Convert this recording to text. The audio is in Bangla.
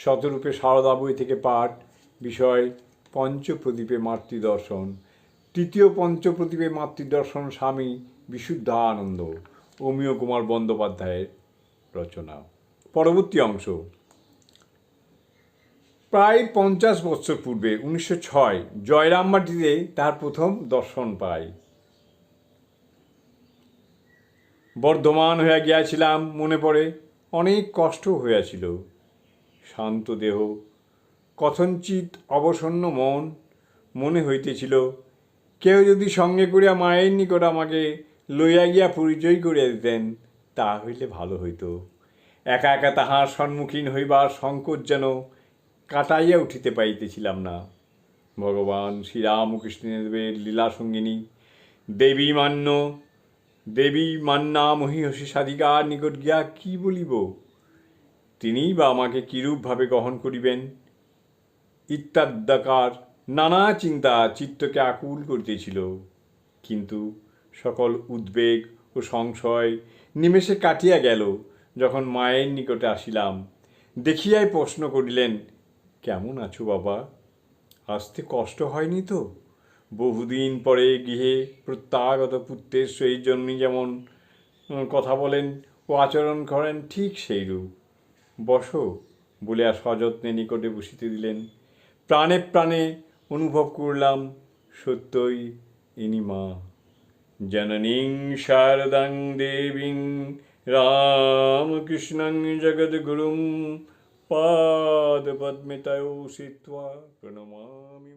শতরূপে সারদা বই থেকে পাঠ, বিষয় পঞ্চপ্রদীপে মাতৃদর্শন। তৃতীয় পঞ্চপ্রদীপে মাতৃদর্শন স্বামী বিশুদ্ধানন্দ, অমিয় কুমার বন্দ্যোপাধ্যায়ের রচনা। পরবর্তী অংশ। প্রায় পঞ্চাশ বছর পূর্বে, উনিশশো ছয় জয়রামবাটিতে তার প্রথম দর্শন পাই বর্ধমান হইয়া গিয়াছিলাম, মনে পড়ে, অনেক কষ্ট হইয়াছিল। শান্ত দেহ কথঞ্চিত অবসন্ন মন, মনে হইতেছিল, কেউ যদি সঙ্গে করিয়া মায়ের নিকট আমাকে লইয়া গিয়া পরিচয় করিয়া দিতেন, তা হইলে ভালো হইত। একা একা তাহার সম্মুখীন হইবার সংকোচ যেন কাটাইয়া উঠিতে পাইতেছিলাম না। ভগবান শ্রীরামকৃষ্ণদেবের লীলা সঙ্গিনী দেবী মান্য দেবী মান্না মহিষী সাধিকার নিকট গিয়া কি বলিব? তিনিই বা আমাকে কীরূপভাবে গ্রহণ করিবেন? ইত্যাদ্যাকার নানা চিন্তা চিত্তকে আকুল করিতেছিল। কিন্তু সকল উদ্বেগ ও সংশয় নিমেষে কাটিয়া গেল। যখন মায়ের নিকটে আসিলাম, দেখিয়াই প্রশ্ন করিলেন, কেমন আছো বাবা? আসতে কষ্ট হয়নি তো? বহুদিন পরে গৃহে প্রত্যাগত পুত্রের সহিত জন্যই যেমন কথা বলেন ও আচরণ করেন ঠিক সেইরূপ। বসো বলিয়া সযত্নে নিকটে বসিতে দিলেন। প্রাণে প্রাণে অনুভব করলাম সত্যই ইনি মা। জননীং শারদাং দেবীং রামকৃষ্ণং জগদ্গুরুং পাদপদ্মে তয়ো সিত্বা প্রণমামি